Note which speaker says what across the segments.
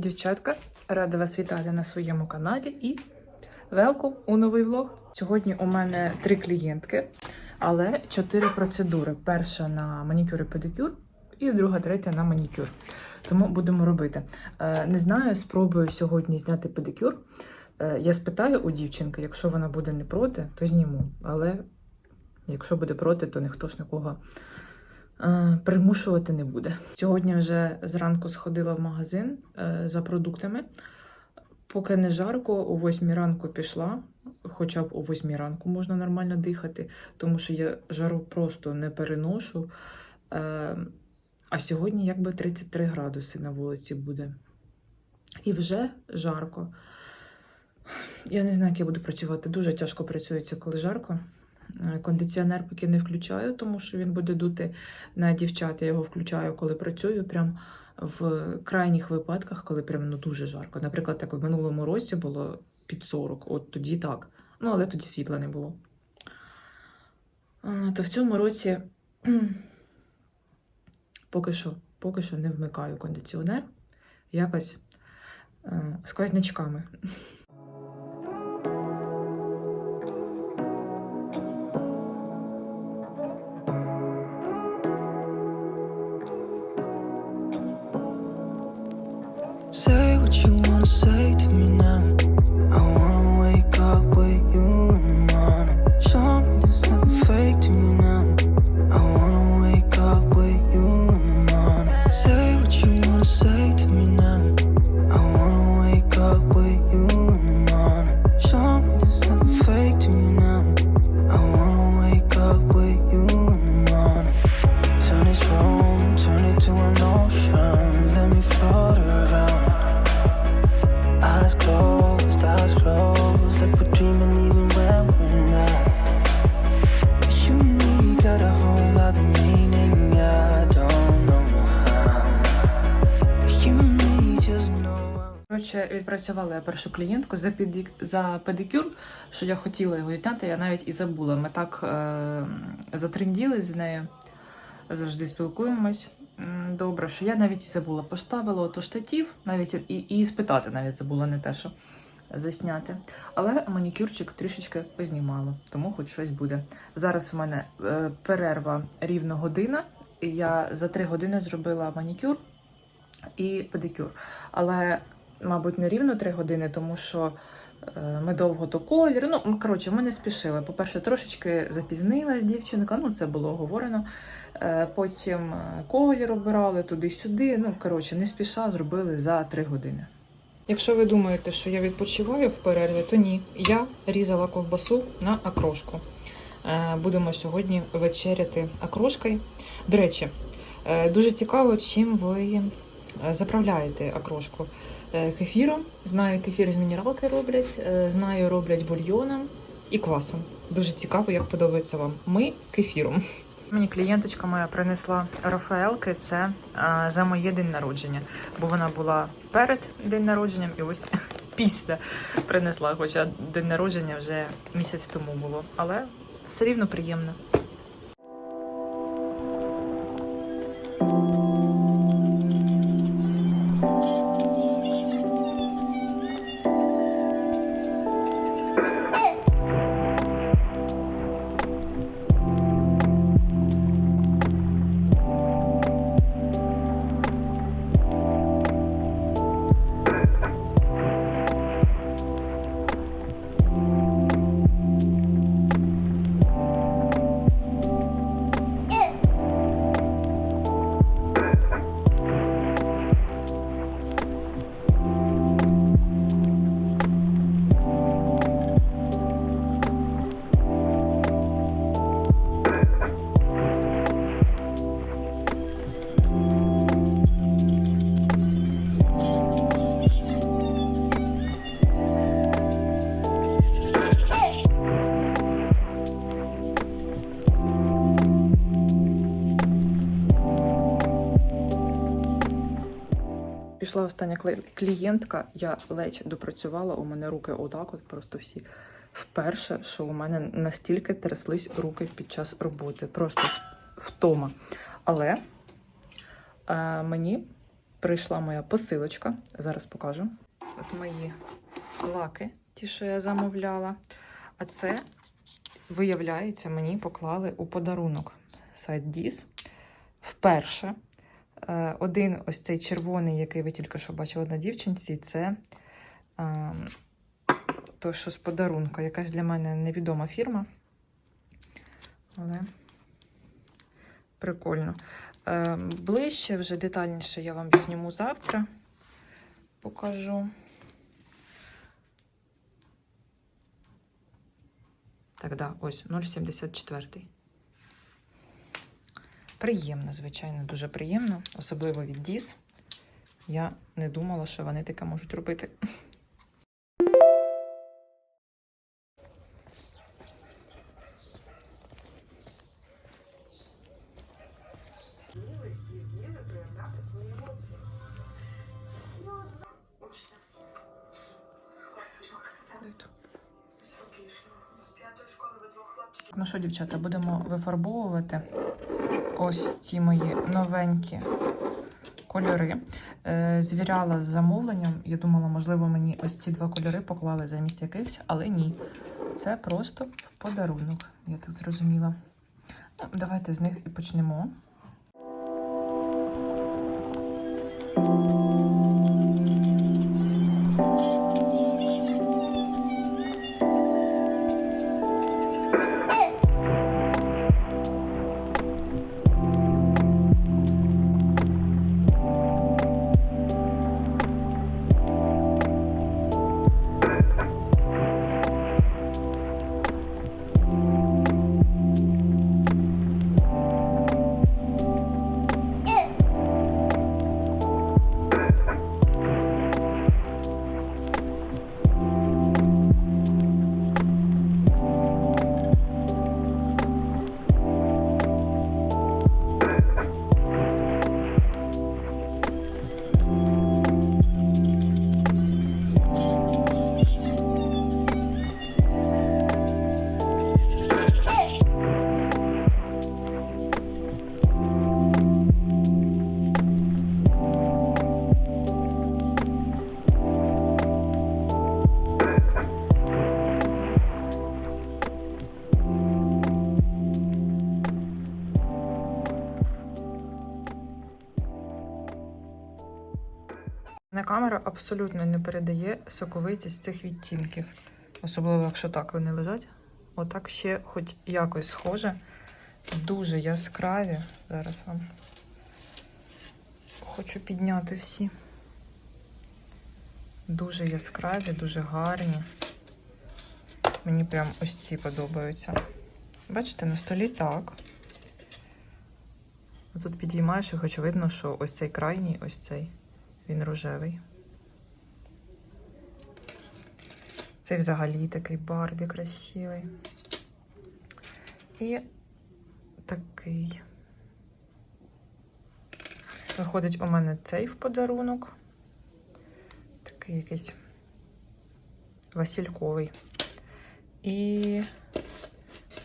Speaker 1: Дівчатка! Рада вас вітати на своєму каналі і велком у новий влог. Сьогодні у мене три клієнтки, але чотири процедури: перша на манікюр і педикюр, і друга, третя на манікюр. Тому будемо робити. Е, Не знаю, спробую сьогодні зняти педикюр. Е, Я спитаю у дівчинки, якщо вона буде не проти, то зніму. Але якщо буде проти, то ніхто ж нікого примушувати не буде. Сьогодні вже зранку сходила в магазин е, за продуктами. Поки не жарко, о 8 ранку пішла, хоча б о 8 ранку можна нормально дихати, тому що я жару просто не переношу. Е, а сьогодні якби 33 градуси на вулиці буде. І вже жарко. Я не знаю, як я буду працювати. Дуже тяжко працюється, коли жарко. Е, Кондиціонер поки не включаю, тому що він буде дути на дівчат. Я його включаю, коли працюю, прям в крайніх випадках, коли прям ну дуже жарко. Наприклад, так в минулому році було під 40, от тоді так. Ну, але тоді світла не було. То в цьому році поки що, поки що не вмикаю кондиціонер. Якось е, сквознячками. Коротше, відпрацювала я першу клієнтку за, педі... за педикюр, що я хотіла його зняти, я навіть і забула. Ми так е... затренділи з нею, завжди спілкуємось. Добре, що я навіть і забула. Поставила ото штатів, навіть і, і спитати навіть забула, не те, що засняти. Але манікюрчик трішечки познімала, тому хоч щось буде. Зараз у мене е, перерва рівно година, я за три години зробила манікюр і педикюр. Але, мабуть, не рівно три години, тому що е, ми довго то колір. Ну, коротше, ми не спішили. По-перше, трошечки запізнилась дівчинка, ну це було говорено. Е, Потім е, колір обирали туди-сюди. Ну, коротше, не спіша зробили за три години. Якщо ви думаєте, що я відпочиваю в перерві, то ні. Я різала ковбасу на окрошку. Е, Будемо сьогодні вечеряти окрошкою. До речі, дуже цікаво, чим ви заправляєте окрошку. Е, Кефіром. Знаю, кефір з мінералки роблять, е, знаю, роблять бульйоном і квасом. Дуже цікаво, як подобається вам. Ми кефіром. Мені клієнточка моя принесла Рафаелки. Це е, за моє день народження, бо вона була перед день народженням і ось після принесла. Хоча день народження вже місяць тому було, але все рівно приємно. Пішла остання клієнтка, я ледь допрацювала, у мене руки отак, от просто всі. Вперше, що у мене настільки тряслись руки під час роботи. Просто втома. Але е, мені прийшла моя посилочка. Зараз покажу. От мої лаки, ті, що я замовляла. А це, виявляється, мені поклали у подарунок сайт Діс. Вперше. Е, Один ось цей червоний, який ви тільки що бачили на дівчинці, це е, то, що з подарунка. Якась для мене невідома фірма. Але прикольно. Е, Ближче, вже детальніше я вам зніму завтра. Покажу. Так, да, ось 0,74. Приємно, звичайно, дуже приємно, особливо від Діс. Я не думала, що вони таке можуть робити. Ну що, дівчата, будемо вифарбовувати ось ці мої новенькі кольори. Е, звіряла з замовленням. Я думала, можливо, мені ось ці два кольори поклали замість якихось, але ні. Це просто в подарунок, я так зрозуміла. Ну, давайте з них і почнемо. На камера абсолютно не передає соковитість цих відтінків. Особливо, якщо так вони лежать. Отак ще хоч якось схоже. Дуже яскраві. Зараз вам хочу підняти всі. Дуже яскраві, дуже гарні. Мені прям ось ці подобаються. Бачите, на столі так. Тут підіймаєш і хоч видно, що ось цей крайній, ось цей. Він рожевий. Цей взагалі такий Барбі красивий. І такий. Виходить у мене цей в подарунок. Такий якийсь Васильковий. І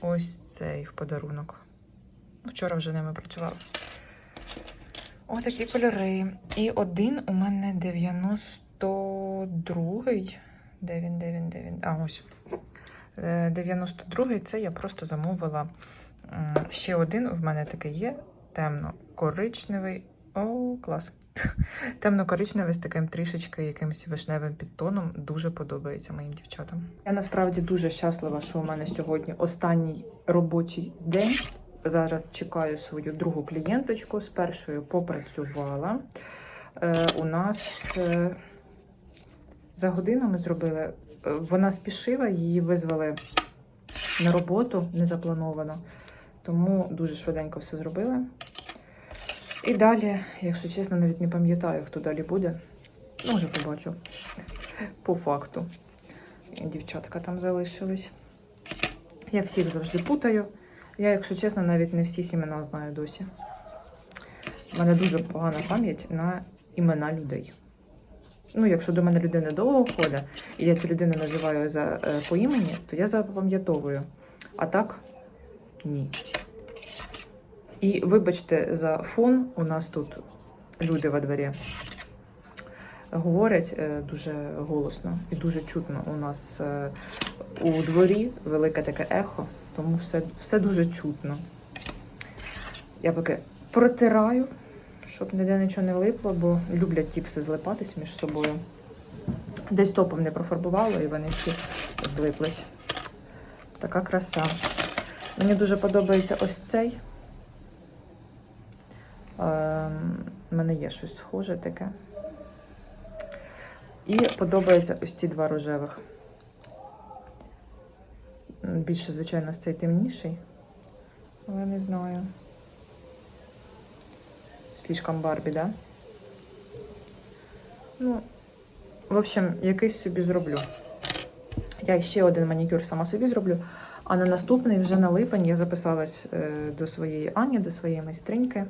Speaker 1: ось цей в подарунок. Вчора вже ними працювала. Отакі кольори. І один у мене 92-й. Де він, де він, де він? А, ось. Е, 92-й це я просто замовила. Ще один в мене такий є. Темно-коричневий. О, клас. Темно-коричневий з таким трішечки якимось вишневим підтоном. Дуже подобається моїм дівчатам. Я насправді дуже щаслива, що у мене сьогодні останній робочий день. Зараз чекаю свою другу клієнточку. З першою попрацювала. Е, у нас е, за годину ми зробили. е, Вона спішила, її визвали на роботу незаплановано. Тому дуже швиденько все зробили. І далі, якщо чесно, навіть не пам'ятаю, хто далі буде. Ну, вже побачу. По факту. Дівчатка там залишились. Я всіх завжди путаю. Я, якщо чесно, навіть не всіх імена знаю досі. У мене дуже погана пам'ять на імена людей. Ну, якщо до мене людина довго ходить, і я цю людину називаю за, е, по імені, то я запам'ятовую. А так ні. І вибачте за фон, у нас тут люди во дворі говорять е, дуже голосно і дуже чутно. У нас е, у дворі велике таке ехо, тому все, все дуже чутно. Я поки протираю, щоб ніде нічого не липло, бо люблять тіпси злипатись між собою. Десь топом не профарбувала, і вони всі злиплись. Така краса. Мені дуже подобається ось цей. Ем, У мене є щось схоже таке. І подобаються ось ці два рожевих. Більше, звичайно, цей темніший. Але не знаю. Слишком Барбі, да? Ну, в общем, якийсь собі зроблю. Я ще один манікюр сама собі зроблю. А на наступний вже на липень я записалась е, до своєї Ані, до своєї майстриньки.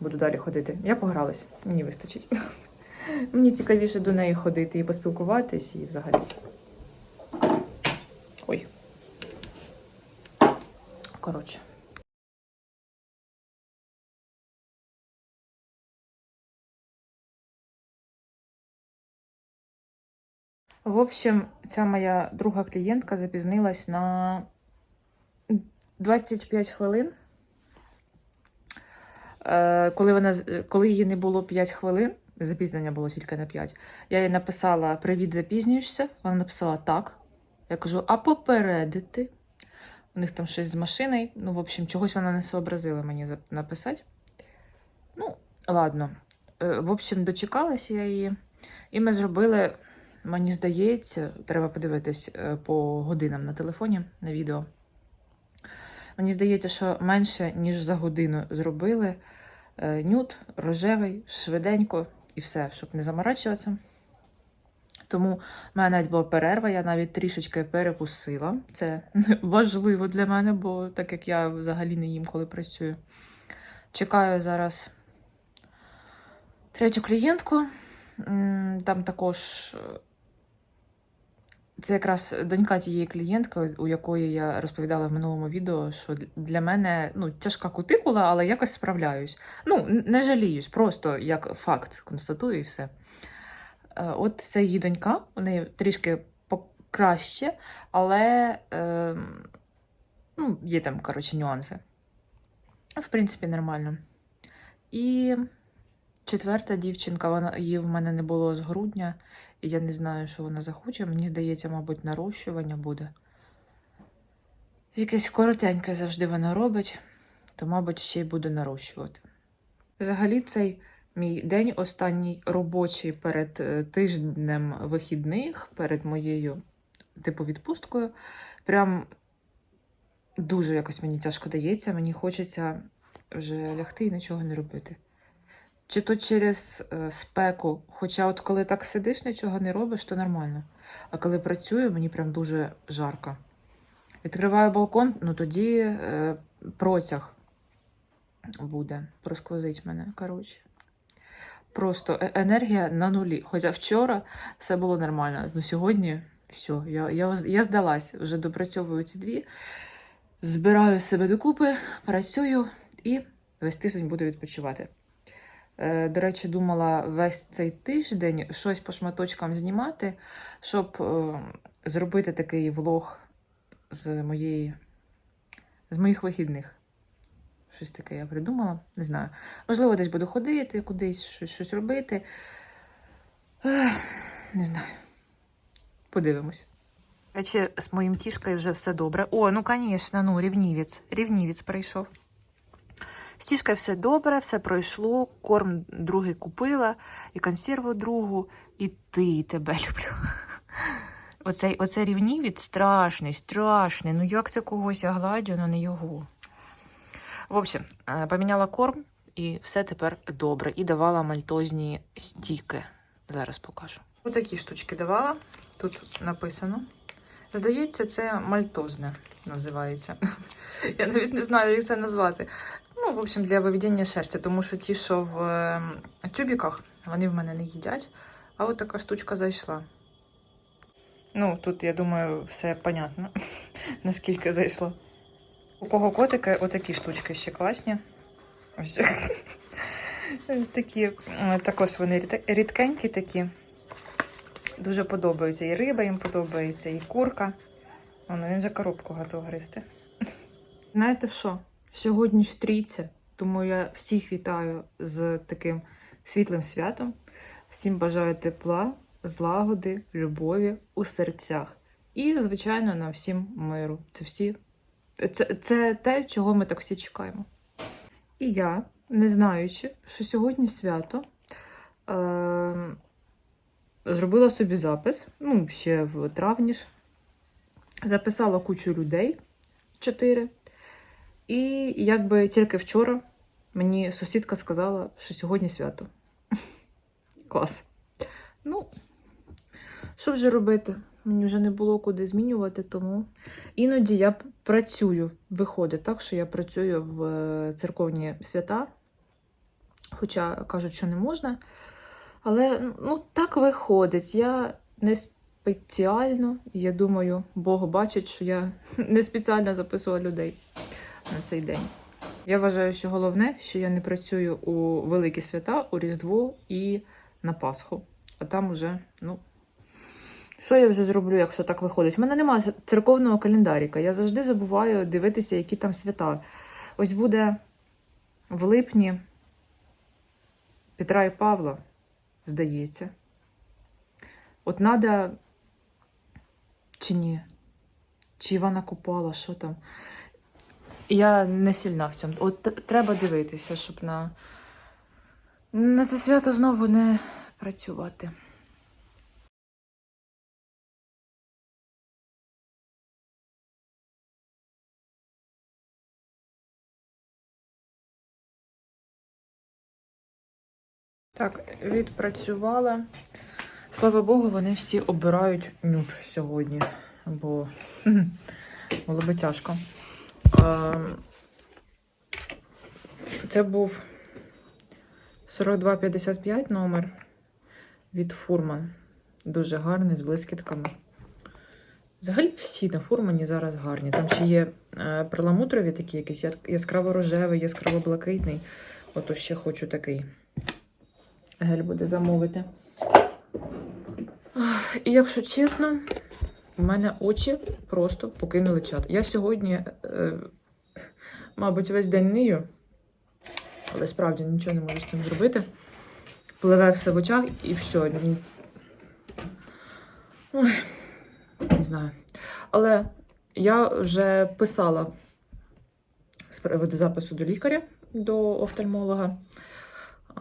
Speaker 1: Буду далі ходити. Я погралась, мені вистачить. Мені цікавіше до неї ходити і поспілкуватись, і взагалі. Ой. Коротше. В общем, ця моя друга клієнтка запізнилась на 25 хвилин. Е, Коли, вона, коли її не було 5 хвилин, запізнення було тільки на 5, я їй написала Привіт, запізнюєшся. Вона написала так. Я кажу, а попередити. У них там щось з машиною. Ну, в общем, чогось вона не сообразила мені написати. Ну, ладно. Е, В общем, дочекалася я її. І ми зробили, мені здається, треба подивитись е, по годинам на телефоні на відео. Мені здається, що менше, ніж за годину зробили е, нюд, рожевий, швиденько і все, щоб не заморачуватися. Тому в мене навіть була перерва, я навіть трішечки перекусила. Це важливо для мене, бо так як я взагалі не їм, коли працюю. Чекаю зараз третю клієнтку. Там також е, це якраз донька тієї клієнтки, у якої я розповідала в минулому відео, що для мене ну, тяжка кутикула, але якось справляюсь. Ну, не жаліюсь, просто як факт констатую і все. Е, От це її донька, у неї трішки покраще, але е, ну, є там, коротше, нюанси. В принципі, нормально. І четверта дівчинка, вона, її в мене не було з грудня, і я не знаю, що вона захоче. Мені здається, мабуть, нарощування буде. Якесь коротеньке завжди вона робить, то, мабуть, ще й буде нарощувати. Взагалі, цей мій день останній робочий перед е, тижнем вихідних, перед моєю типу відпусткою. Прям дуже якось мені тяжко дається. Мені хочеться вже лягти і нічого не робити. Чи то через е, спеку, хоча от коли так сидиш, нічого не робиш, то нормально. А коли працюю, мені прям дуже жарко. Відкриваю балкон, ну тоді е, протяг буде, просквозить мене. Коротше. Просто е- енергія на нулі. Хоча вчора все було нормально. Ну сьогодні все, я, я, я здалась, вже допрацьовую ці дві. Збираю себе докупи, працюю і весь тиждень буду відпочивати. Е, До речі, думала весь цей тиждень щось по шматочкам знімати, щоб е, зробити такий влог з моєї з моїх вихідних. Щось таке я придумала, не знаю. Можливо, десь буду ходити, кудись щось, щось робити. Не знаю. Подивимось. Речі, з моїм тішкою вже все добре. О, ну звісно, ну, рівнівець. Рівнівець прийшов. З тішкою все добре, все пройшло. Корм другий купила, і консерву другу, і ти тебе люблю. Оцей, оцей рівнівець страшний, страшний. Ну як це когось я гладю, але не його. В общем, е, поміняла корм, і все тепер добре. І давала мальтозні стіки. Зараз покажу. Отакі штучки давала. Тут написано. Здається, це мальтозне називається. Я навіть не знаю, як це назвати. Ну, в общем, для виведення шерсті, тому що ті, що в е, тюбіках, вони в мене не їдять. А от така штучка зайшла. Ну, тут, я думаю, все понятно, наскільки зайшло. У кого котики, отакі штучки ще класні. Ось. Такі, е, також вони рідке- рідкенькі такі. Дуже подобаються. І риба їм подобається, і курка. Воно він же коробку готов гристи. Знаєте що? Сьогодні ж трійця, тому я всіх вітаю з таким світлим святом. Всім бажаю тепла, злагоди, любові у серцях. І, звичайно, нам всім миру. Це всі. Це, це те, чого ми так всі чекаємо. І я, не знаючи, що сьогодні свято, е- зробила собі запис, ну, ще в травні ж. Записала кучу людей чотири. І якби тільки вчора мені сусідка сказала, що сьогодні свято. Клас. Ну, що вже робити? Мені вже не було куди змінювати, тому іноді я працюю. Виходить так, що я працюю в е, церковні свята, хоча кажуть, що не можна. Але ну, так виходить. Я не спеціально, я думаю, Бог бачить, що я не спеціально записувала людей на цей день. Я вважаю, що головне, що я не працюю у великі свята, у Різдво і на Пасху. А там уже, ну. Що я вже зроблю, якщо так виходить? У мене немає церковного календаріка. Я завжди забуваю дивитися, які там свята. Ось буде в липні Петра і Павла, здається. От надо. Чи ні? Чи Івана Купала, що там? Я не сильна в цьому. От треба дивитися, щоб на, на це свято знову не працювати. Відпрацювала. Слава Богу, вони всі обирають нюд сьогодні, бо було би тяжко. Це був 4255 номер від Фурман. Дуже гарний, з блискітками. Взагалі всі на фурмані зараз гарні. Там ще є е, перламутрові такі, якісь яскраво-рожевий, яскраво-блакитний. Ото ще хочу такий. Гель буде замовити. І якщо чесно, у мене очі просто покинули чат. Я сьогодні, е, мабуть, весь день нию, але справді нічого не можу з цим зробити. Пливе все в очах і все. Ой, не знаю. Але я вже писала з приводу запису до лікаря, до офтальмолога.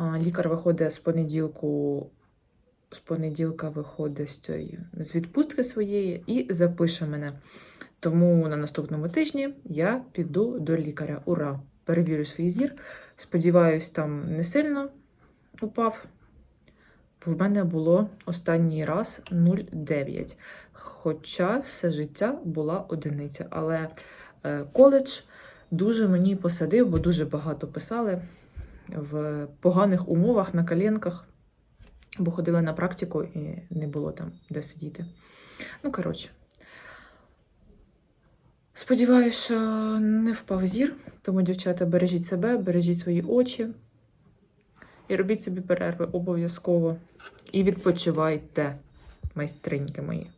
Speaker 1: Лікар виходить з понеділку, з понеділка виходить з, цієї, з відпустки своєї і запише мене. Тому на наступному тижні я піду до лікаря. Ура! Перевірю свій зір. Сподіваюсь, там не сильно упав. В мене було останній раз 0,9. Хоча все життя була одиниця. Але е, коледж дуже мені посадив, бо дуже багато писали в поганих умовах на коленках, бо ходила на практику і не було там де сидіти. Ну, коротше. Сподіваюся, що не впав зір, тому, дівчата, бережіть себе, бережіть свої очі і робіть собі перерви обов'язково. І відпочивайте, майстриньки мої.